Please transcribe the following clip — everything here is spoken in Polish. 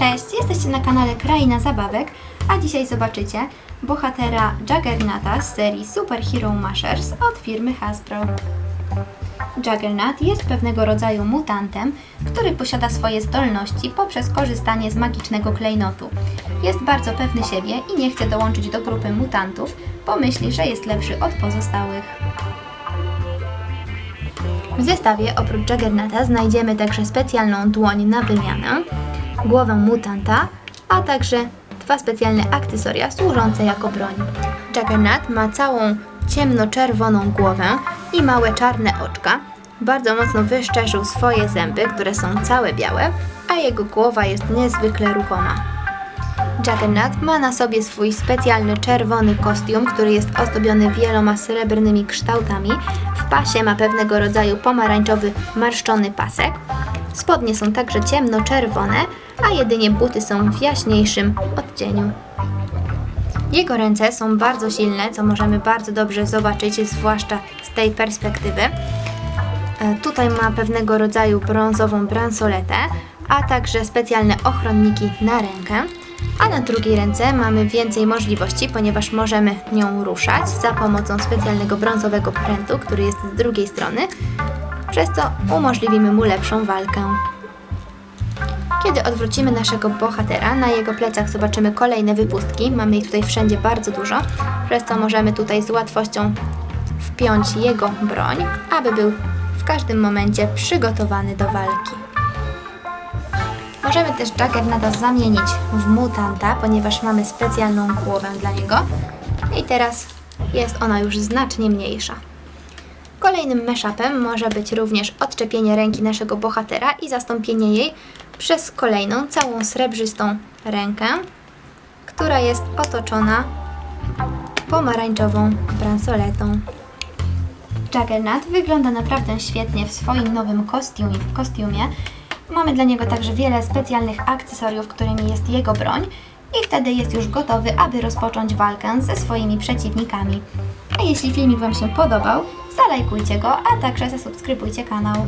Cześć, jesteście na kanale Kraina Zabawek, a dzisiaj zobaczycie bohatera Juggernauta z serii Super Hero Mashers od firmy Hasbro. Juggernaut jest pewnego rodzaju mutantem, który posiada swoje zdolności poprzez korzystanie z magicznego klejnotu. Jest bardzo pewny siebie i nie chce dołączyć do grupy mutantów, bo myśli, że jest lepszy od pozostałych. W zestawie oprócz Juggernauta znajdziemy także specjalną dłoń na wymianę, głowę mutanta, a także dwa specjalne akcesoria służące jako broń. Juggernaut ma całą ciemnoczerwoną głowę i małe czarne oczka. Bardzo mocno wyszczerzył swoje zęby, które są całe białe, a jego głowa jest niezwykle ruchoma. Juggernaut ma na sobie swój specjalny czerwony kostium, który jest ozdobiony wieloma srebrnymi kształtami. W pasie ma pewnego rodzaju pomarańczowy, marszczony pasek. Spodnie są także ciemnoczerwone, a jedynie buty są w jaśniejszym odcieniu. Jego ręce są bardzo silne, co możemy bardzo dobrze zobaczyć, zwłaszcza z tej perspektywy. E, Tutaj ma pewnego rodzaju brązową bransoletę, a także specjalne ochronniki na rękę. A na drugiej ręce mamy więcej możliwości, ponieważ możemy nią ruszać za pomocą specjalnego brązowego prętu, który jest z drugiej strony, przez co umożliwimy mu lepszą walkę. Kiedy odwrócimy naszego bohatera, na jego plecach zobaczymy kolejne wypustki. Mamy ich tutaj wszędzie bardzo dużo, przez co możemy tutaj z łatwością wpiąć jego broń, aby był w każdym momencie przygotowany do walki. Możemy też Juggernauta zamienić w mutanta, ponieważ mamy specjalną głowę dla niego. I teraz jest ona już znacznie mniejsza. Kolejnym mashupem może być również odczepienie ręki naszego bohatera i zastąpienie jej przez kolejną całą srebrzystą rękę, która jest otoczona pomarańczową bransoletą. Juggernaut wygląda naprawdę świetnie w swoim nowym kostiumie. kostiumie. Mamy dla niego także wiele specjalnych akcesoriów, którymi jest jego broń i wtedy jest już gotowy, aby rozpocząć walkę ze swoimi przeciwnikami. A jeśli filmik Wam się podobał, zalajkujcie go, a także zasubskrybujcie kanał.